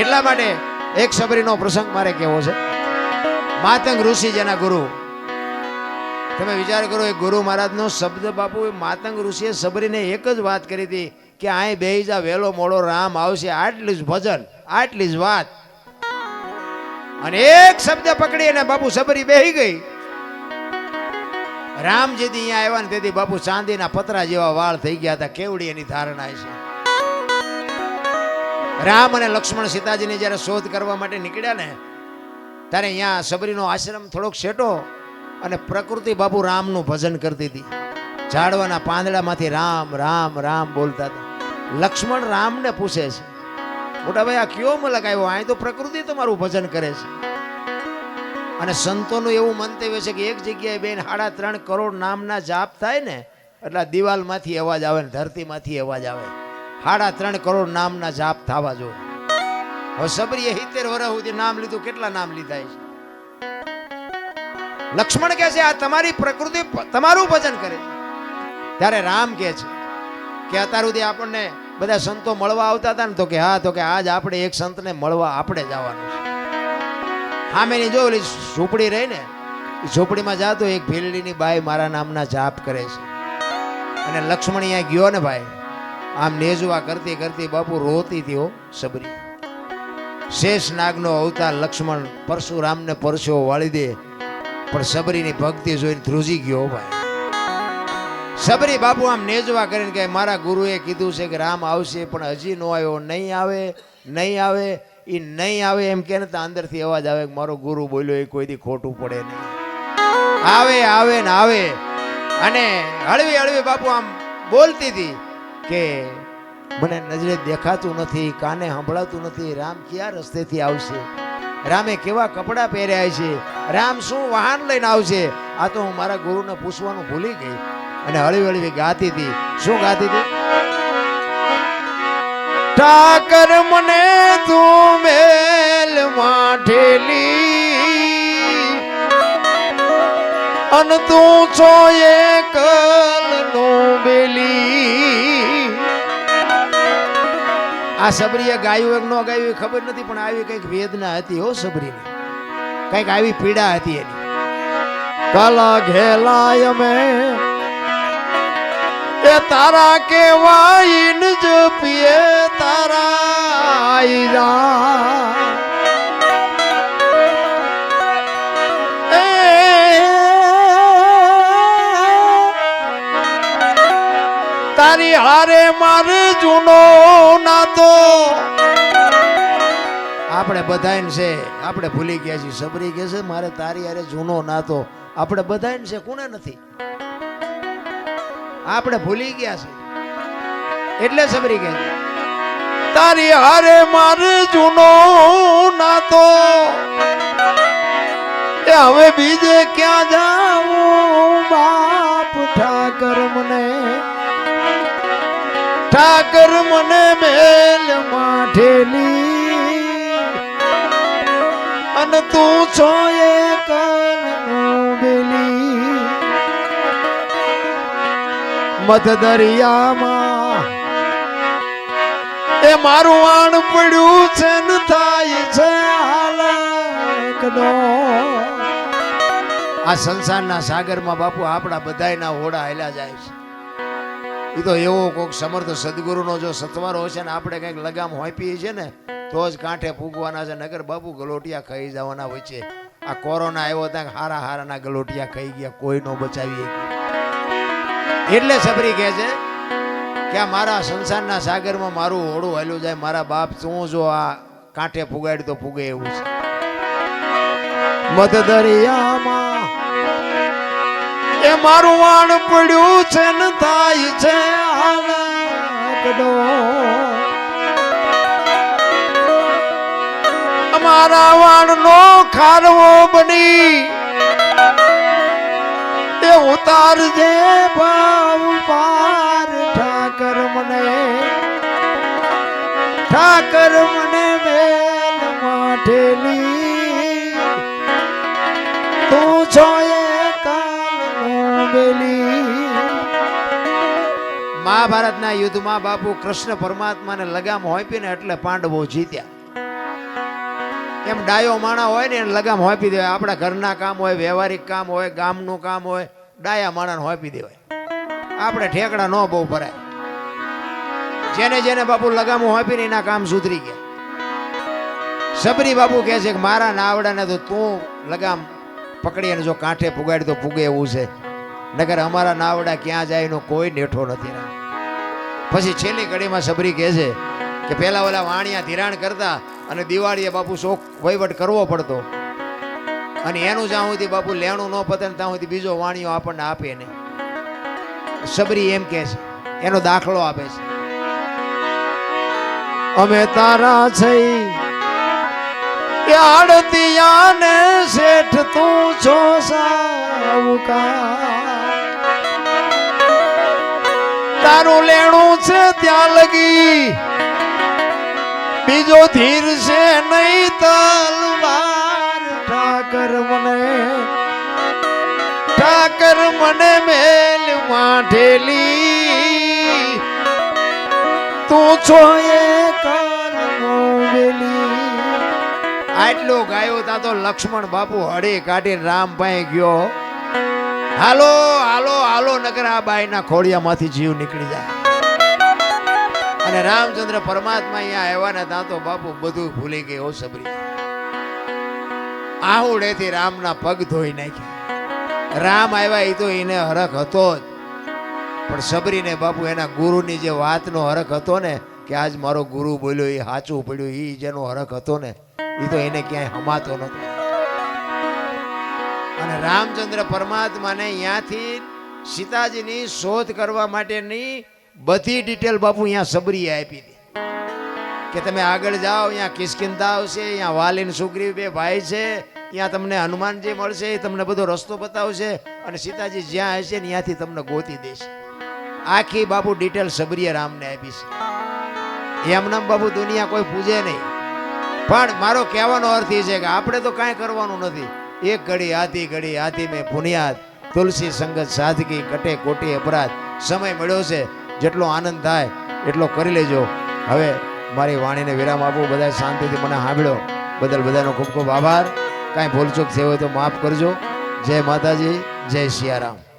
એટલા માટે એક સબરીનો પ્રસંગ મારે કહેવો છે? માતંગ ઋષિ જેના ગુરુ. તમે વિચાર કરો, એ ગુરુ મહારાજનો શબ્દ બાપુ, એ માતંગ ઋષિએ સબરીને એક જ વાત કરી હતી કે અહીં બેહી જા વહેલો મોડો રામ આવશે, આટલી જ ભજન, આટલી જ વાત. અને એક શબ્દ પકડી અને બાપુ સબરી બેહી ગઈ. રામજીથી અહીંયા આવ્યા ને તેથી બાપુ ચાંદીના પતરા જેવા વાળ થઈ ગયા હતા. કેવડી એની ધારણા છે. રામ અને લક્ષ્મણ સીતાજીની જ્યારે શોધ કરવા માટે નીકળ્યા ને, ત્યારે અહીંયા સબરીનો આશ્રમ થોડોક શેટો અને પ્રકૃતિ બાપુ રામનું ભજન કરતી હતી. ઝાડવાના પાંદડામાંથી રામ રામ રામ બોલતા હતા. લક્ષ્મણ રામને પૂછે છે, મોટા ભાઈ, આ કયો મલક આવ્યો? અહીં તો પ્રકૃતિ તમારું ભજન કરે છે. અને સંતોનું એવું મંતવ્ય છે કે એક જગ્યાએ બેન સાડા ત્રણ કરોડ નામના જાપ થાય ને, એટલે દિવાલમાંથી અવાજ આવે ને ધરતીમાંથી અવાજ આવે. સાડા ત્રણ કરોડ નામના જાપ થવા જો હવે સબરીએ સિત્તેર વર્ષ સુધી નામ લીધું, કેટલા નામ લીધા છે? લક્ષ્મણ કહે છે, આ તમારી પ્રકૃતિ તમારું ભજન કરે છે. ત્યારે રામ કહે છે કે, અત્યાર સુધી આપણને બધા સંતો મળવા આવતા હતા ને, તો કે હા, તો કે આજ આપણે એક સંતને મળવા આપણે જવાનું છે. સામેની જો ઓલી ઝૂંપડી રહી ને ઝૂંપડીમાં જાતો એક ભીલડીની બાઈ મારા નામના જાપ કરે છે. અને લક્ષ્મણ અહીંયા ગયો ને ભાઈ આમ નેજવા કરતી કરતી બાપુ રોતી થયો સબરી. શેષ નાગનો અવતાર લક્ષ્મણ પરશુરામને પરસો વાળી દે. પણ સબરીની ભક્તિ જોઈને ધ્રુજી ગયો ભાઈ. સબરી બાપુ આમ નેજવા કરીને કે મારા ગુરુએ કીધું છે કે રામ આવશે, પણ હજી નો આવ્યો, નહીં આવે નહીં આવે એ નહીં આવે. એમ કે અંદરથી અવાજ આવે કે મારો ગુરુ બોલ્યો, એ કોઈ દી ખોટું પડે નહીં. આવે આવે ને આવે. અને હળવી હળવી બાપુ આમ બોલતી હતી. કે મને નજરે દેખાતું નથી, કાને સંભળાતું નથી, રામ કયા રસ્તેથી આવશે? રામે કેવા કપડાં પહેર્યા છે? રામ શું વાહન લઈને આવશે? આ તો હું મારા ગુરુને પૂછવાનું ભૂલી ગઈ અને હળવી હળવી ગાતી હતી. શું ગાતી હતી? ઠાકર મને તું મેલ માઠેલી અન તું છો એકલ આ સબરીએ ગાયું એક ન ગાયું ખબર નથી, પણ આવી કંઈક વેદના હતી હો સબરીને. કંઈક આવી પીડા હતી એની. કલા ઘેલાય મેં, એ તારા કેવાઈન જપીએ તારા આઈ તારી હારે મારે જૂનો નાતો. આપણે બધાને છે આપણે ભૂલી ગયા છીએ. સબરી કે છે મારે તારી હારે જૂનો નાતો. આપણે બધાને છે કોને નથી? આપણે ભૂલી ગયા છે એટલે સબરી કહે તારી હારે મારે જૂનો નાતો. એ હવે બીજે ક્યાં ઠાકર મને મેલ માઠેલી અને તું છો એક બેલી. મધ દરિયામાં એ મારું આણ પડ્યું છે ને થાય છે આ સંસારના સાગરમાં બાપુ આપણા બધાયના હોડા હેલા જાય છે. એ તો એવો કોઈક સમર્થ સદગુરુનો જો સત્વારો હશે ને આપણે કંઈક લગામ હોંપીએ છે ને, તો જ કાંઠે ફૂગવાના છે. નગર બાપુ ગલોટિયા ખાઈ જવાના હોય છે. આ કોરોના આવ્યો ત્યાં હારા હારાના ગલોટિયા ખાઈ ગયા કોઈ નો બચાવી એટલે સબરી કહે છે કે આ મારા સંસારના સાગરમાં મારું હોડું હાલ્યું જાય, મારા બાપ તું જો આ કાંઠે ફુગાડ તો ફૂગે એવું છે. મધ દરિયામાં મારું વાણ પડ્યું છે ને થાય છે અમારા વાણનો ખારવો બની. એ ઉતારજે ભાવ પાર. ઠાકર મને ઠાકર મને મેલ માઠેલી મહાભારતના યુદ્ધમાં બાપુ કૃષ્ણ પરમાત્માને લગામ હોંપીને એટલે પાંડવો જીત્યા. એમ ડાયો માણા હોય ને એને લગામ હોપી દેવાય. આપણા ઘરના કામ હોય, વ્યવહારિક કામ હોય, ગામનું કામ હોય, ડાયા માણાને હોપી દેવાય. આપણે ઠેકડા ન બહુ ભરાય. જેને જેને બાપુ લગામો હોપીને એના કામ સુધરી ગયા. સબરી બાપુ કહે છે કે મારા નાવડાને તો તું લગામ પકડી અને જો કાંઠે પુગાડી તો પુગે એવું છે. નગર અમારા નાવડા ક્યાં જાય એનો કોઈ નેઠો નથી. રામ પછી છેલ્લી ઘડીમાં સબરી કહે છે કે પેલા ઓલા વાણિયા ધિરાણ કરતા અને દિવાળીએ બાપુ શોખ વહીવટ કરવો પડતો. અને એનું જ્યાં સુધી બાપુ લેણું ન પતે ને ત્યાં સુધી બીજો વાણિયો આપણને આપે નહીં. સબરી એમ કહે છે, એનો દાખલો આપે છે. અમે તારા છે આડતિયાને શેઠ તું છો સાવકાર તારું લેણું છે ત્યાં લગી. બીજો ધીર છે નહીં તલવાર ઠાકર મને ઠાકર મને મેલ માઠેલી તું છો એ આટલો ગાયો તા તો લક્ષ્મણ બાપુ હળી કાઢીને રામ પાસે ગયો. હાલો હાલો હાલો નગર આ બાઈના ખોળિયામાંથી જીવ નીકળી જાય. અને રામચંદ્ર પરમાત્મા અહીંયા આવ્યા ને તો બાપુ બધું ભૂલી ગઈ ઓ સબરી. આહુડેથી રામના પગ ધોઈ નાખ્યા. રામ આવ્યા એ તો એને હરખ હતો જ. પણ સબરીને બાપુ એના ગુરુની જે વાતનો હરખ હતો ને, કે આજ મારો ગુરુ બોલ્યો એ સાચું પડ્યું એ જેનો હરખ હતો ને એ તો એને ક્યાંય હમાતો નતો અને રામચંદ્ર પરમાત્માને અહીંયાથી સીતાજીની શોધ કરવા માટેની બધી ડિટેલ બાપુ અહીંયા સબરીએ આપી હતી કે તમે આગળ જાઓ, અહીંયા કિસ્કિંદાવ આવશે, અહીંયા વાલીન સુગ્રીવ બે ભાઈ છે ત્યાં તમને હનુમાનજી મળશે, એ તમને બધો રસ્તો બતાવશે અને સીતાજી જ્યાં હશે ને ત્યાંથી તમને ગોતી દેશે. આખી બાપુ ડિટેલ સબરીએ રામને આપી છે. એમનામ બાપુ દુનિયા કોઈ પૂજે નહીં. પણ મારો કહેવાનો અર્થ એ છે કે આપણે તો કાંઈ કરવાનું નથી. એક ઘડી, આધી ઘડી આધી મેં પુનિયાદ તુલસી સંગત, સાદગી કટે કોટી અપરાધ. સમય મળ્યો છે, જેટલો આનંદ થાય, એટલો કરી લેજો. હવે મારી વાણીને વિરામ આપો બધા શાંતિથી મને સાંભળ્યો બદલ બધાનો ખૂબ ખૂબ આભાર. કાંઈ ભૂલચૂક થયો હોય તો માફ કરજો. જય માતાજી, જય સિયારામ